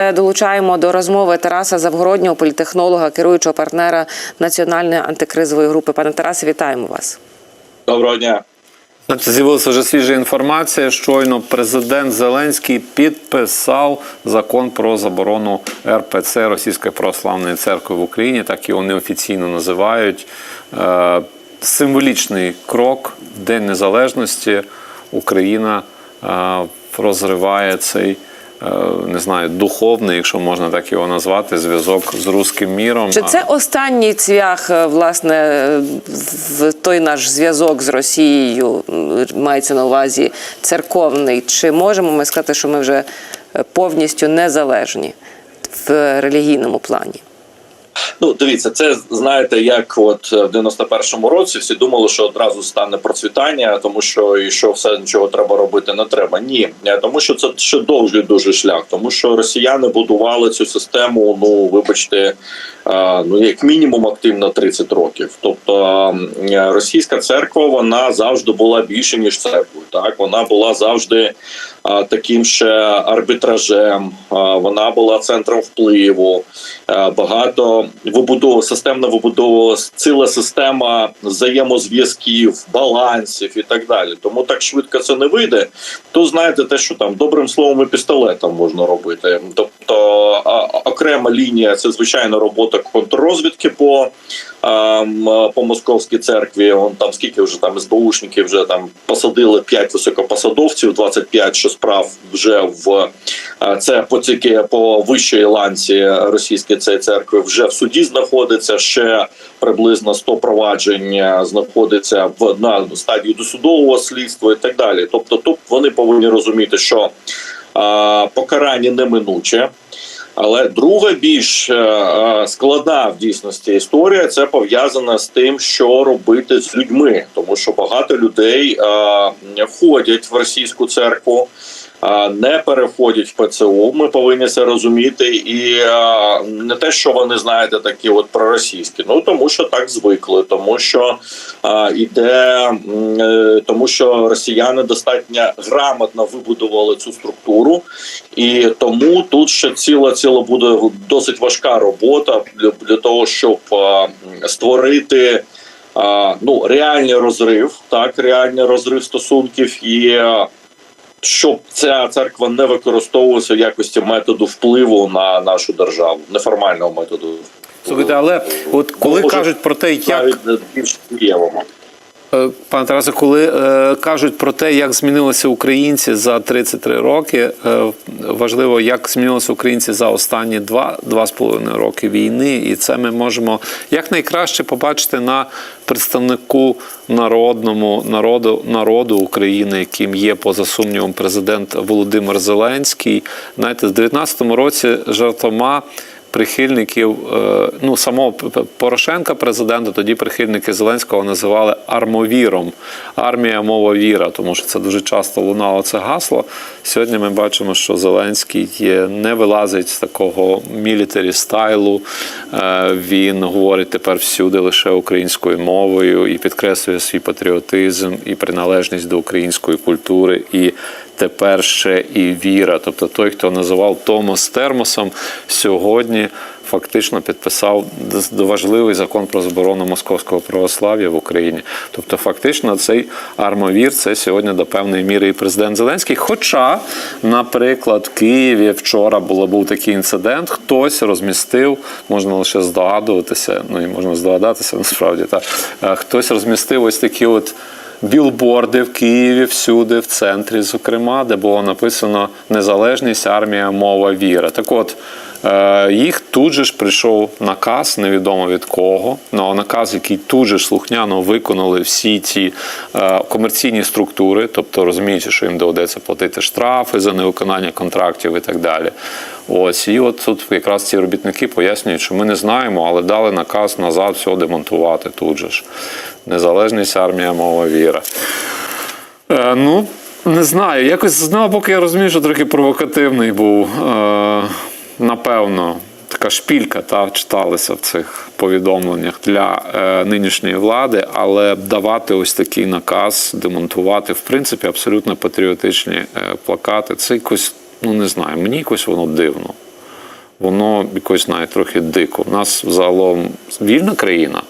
Долучаємо до розмови Тараса Завгороднього, політехнолога, керуючого партнера національної антикризової групи. Пане Тарасе, вітаємо вас. Доброго дня. З'явилася вже свіжа інформація. Щойно президент Зеленський підписав закон про заборону РПЦ Російської православної церкви в Україні. Так його неофіційно називають. Е, Символічний крок в День Незалежності Україна е, розриває цей. Е, Не знаю, духовний, якщо можна так його назвати, зв'язок з руським міром. Чи це останній цвях, е, власне, в той наш зв'язок з Росією мається на увазі церковний? Чи можемо ми сказати, що ми вже е, повністю незалежні в релігійному плані? Ну, дивіться, це знаєте, як от в 91-му році всі думали, що одразу стане процвітання, тому що і що все нічого треба робити не треба. Ні, Е, тому що це ще довгий дуже шлях, тому що росіяни будували цю систему. Ну вибачте, е, ну як мінімум активно 30 років. Тобто е, російська церква вона завжди була більше ніж церквою. Так вона була завжди таким ще арбітражем. Вона була центром впливу. Багато вибудов системно вибудовувалася ціла система взаємозв'язків, балансів і так далі. Тому так швидко це не вийде. То знаєте, те, що там добрим словом і пістолетом можна робити. Тобто окрема лінія це звичайно робота контррозвідки по по московській церкві. Он там скільки вже там СБУшників вже там посадили 5 високопосадовців, 25 що справ вже в це по тільки по вищій ланці російської цієї церкви вже в суді знаходиться. Ще приблизно 100 проваджень знаходиться в на стадії досудового слідства і так далі. Тобто, тут вони повинні розуміти, що покарання неминуче. Але друга більш е, е, складна в дійсності історія це пов'язана з тим, що робити з людьми, тому що багато людей входять ходять в російську церкву. Не переходять в ПЦУ, ми повинні це розуміти, і не те, що вони знаєте, такі от проросійські, ну тому що так звикли, тому що іде, е, тому що росіяни достатньо грамотно вибудували цю структуру, і тому тут ще ціла ціла буде досить важка робота для, того, щоб створити. Ну, реальний розрив, так, реальний розрив стосунків, і щоб ця церква не використовувалася в якості методу впливу на нашу державу, неформального методу. Слухайте, але от коли Може, кажуть про те, як навіть більш дієвому. Е, Пане Тарасе, коли е, кажуть про те, як змінилися українці за 33 роки, е, важливо, як змінилися українці за останні два, два з половиною роки війни, і це ми можемо якнайкраще побачити на представнику народному народу народу України, яким є поза сумнівом президент Володимир Зеленський. Знаєте, в 19-му році жартома прихильників е, ну самого Порошенка, президента, тоді прихильники Зеленського називали армовіром. Армія мова віра, тому що це дуже часто лунало це гасло. Сьогодні ми бачимо, що Зеленський не вилазить з такого мілітарі стайлу. Е, Він говорить тепер всюди лише українською мовою і підкреслює свій патріотизм і приналежність до української культури. І тепер ще і віра. Тобто той, хто називав Томос термосом, сьогодні фактично підписав важливий закон про заборону московського православ'я в Україні. Тобто, фактично, цей армовір це сьогодні до певної міри і президент Зеленський. Хоча, наприклад, в Києві вчора було був такий інцидент, хтось розмістив, можна лише здогадуватися, ну і можна здогадатися насправді так. е, Хтось розмістив ось такі от білборди в Києві, всюди, в центрі, зокрема, де було написано Незалежність, армія, мова, віра. Так от. е, Їх тут же ж прийшов наказ, невідомо від кого. Ну, наказ, який тут же слухняно виконали всі ці е, комерційні структури, тобто розуміючи, що їм доведеться платити штрафи за невиконання контрактів і так далі. Ось і от тут якраз ці робітники пояснюють, що ми не знаємо, але дали наказ назад все демонтувати тут же ж. Незалежність армія, мова, віра. Е, ну, не знаю. Якось з одного боку я розумію, що трохи провокативний був. Е, напевно, така шпілька та читалася в цих повідомленнях для е, нинішньої влади, але давати ось такий наказ, демонтувати, в принципі, абсолютно патріотичні е, плакати. Це якось, ну не знаю, мені якось воно дивно. воно якось навіть трохи дико. У нас загалом вільна країна.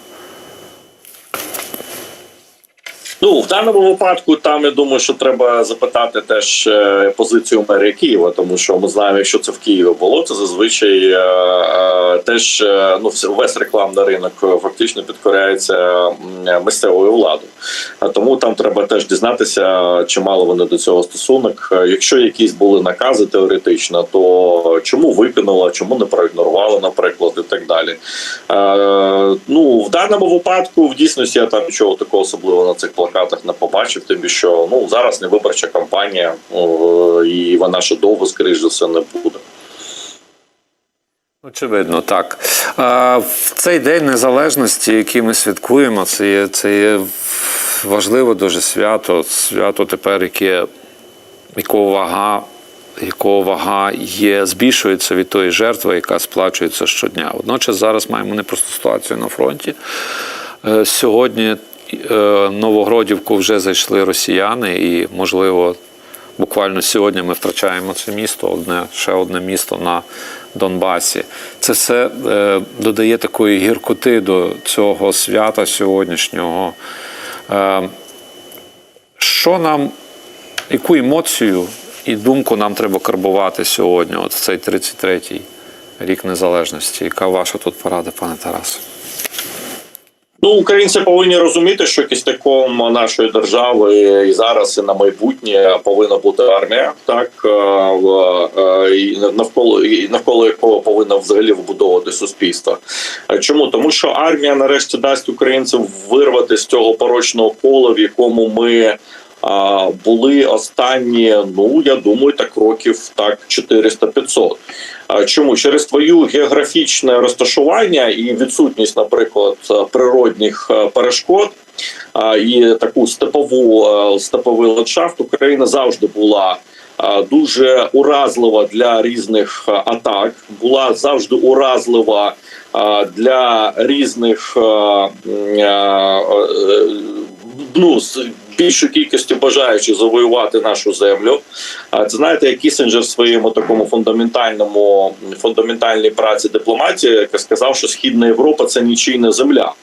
Ну в даному випадку там я думаю, що треба запитати теж е, позицію мерії Києва, тому що ми знаємо, якщо це в Києві було, це зазвичай е, е, теж ну весь рекламний ринок фактично підкоряється місцевою владою. Тому там треба теж дізнатися, чи мали вони до цього стосунок. Якщо якісь були накази теоретично, то чому виконала, чому не проігнорувала, наприклад, і так далі. Ну в даному випадку в дійсності я там нічого такого особливого на цих плакатах не побачив. Більше, що ну зараз не виборча кампанія, і вона ще довго, скоріш за все, не буде. Очевидно, так. В цей день незалежності, який ми святкуємо, це є, це є важливе дуже свято. Свято тепер, яке якого вага, якого вага є, збільшується від тої жертви, яка сплачується щодня. Водночас зараз маємо непросту ситуацію на фронті. Е, Сьогодні Новогродівку вже зайшли росіяни, і, можливо, буквально сьогодні ми втрачаємо це місто, одне, ще одне місто на Донбасі. Це все е, додає такої гіркоти до цього свята сьогоднішнього. Е, що нам, яку емоцію і думку нам треба карбувати сьогодні, от в цей 33-й рік незалежності? Яка ваша тут порада, пане Тарасе? Ну, українці повинні розуміти, що кістяком нашої держави і зараз, і на майбутнє повинна бути армія, так е, в- е, навколо і навколо якого повинна взагалі вбудовувати суспільство. Е, Чому тому, що армія нарешті дасть українцям вирвати з цього порочного кола, в якому ми. Були останні, ну я думаю, так років так 400-500. А Чому через твою географічне розташування і відсутність, наприклад, природних е, перешкод і таку степову е, степовий ландшафт Україна завжди була. е, Дуже уразлива для різних е, атак, була завжди уразлива е, для різних е, е, е, ну, з більшою кількістю бажаючих завоювати нашу землю. А це знаєте, як Кісінджер в своєму такому фундаментальному фундаментальній праці дипломатії, яка сказав, що Східна Європа це нічийна земля.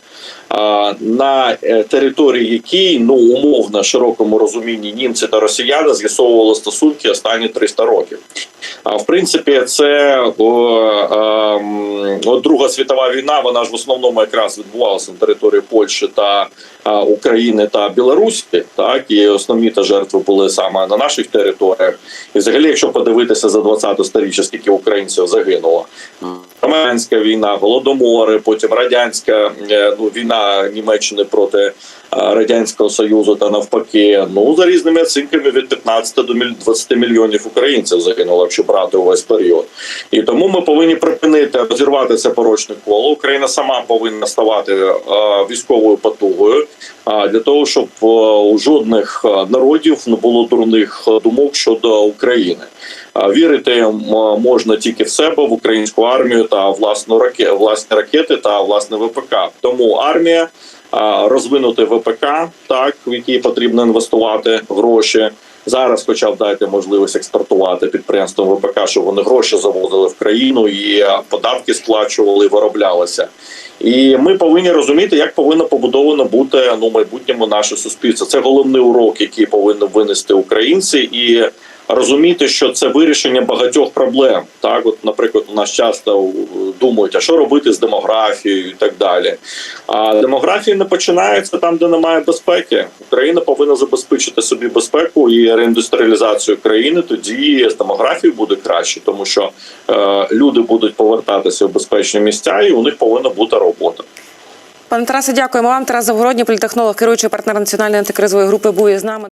На е, території якій ну умовно широкому розумінні німці та росіяни з'ясовували стосунки останні 300 років. А в принципі, це о, ем, от Друга світова війна. Вона ж в основному якраз відбувалася на території Польщі та а, України та Білорусі. Так і основні та жертви були саме на наших територіях. І взагалі, якщо подивитися за 20 сторіччя, скільки українців загинуло. Армянська війна, голодомори, потім радянська е, ну, війна Німеччини проти радянського союзу та навпаки. Ну за різними оцінками від 15 до міль- 20 мільйонів українців загинуло, якщо брати увесь період. І тому ми повинні припинити розірвати це порочне коло. Україна сама повинна ставати е, військовою потугою а, для того, щоб е, у жодних е, народів не було дурних е, думок щодо України. Вірити можна тільки в себе, в українську армію та власну раке, власні ракети та власне ВПК. Тому армія розвинути ВПК, так в який потрібно інвестувати гроші. Зараз, хоча б дайте можливість експортувати підприємствам ВПК, щоб вони гроші завозили в країну і е, податки сплачували, вироблялися. І ми повинні розуміти, як повинно побудовано бути ну майбутньому наше суспільство. Це головний урок, який повинні винести українці, і розуміти, що це вирішення багатьох проблем. Так, от, наприклад, у нас часто думають, а що робити з демографією і так далі. А демографія не починається там, де немає безпеки. Україна повинна забезпечити собі безпеку і реіндустріалізацію країни. Тоді з демографією буде краще, тому що е, люди будуть повертатися в безпечні місця, і у них повинна бути робота. Пане Тарасе, дякуємо вам. Тарас Завгородній, політехнолог, керуючий партнер національної антикризової групи бує з нами.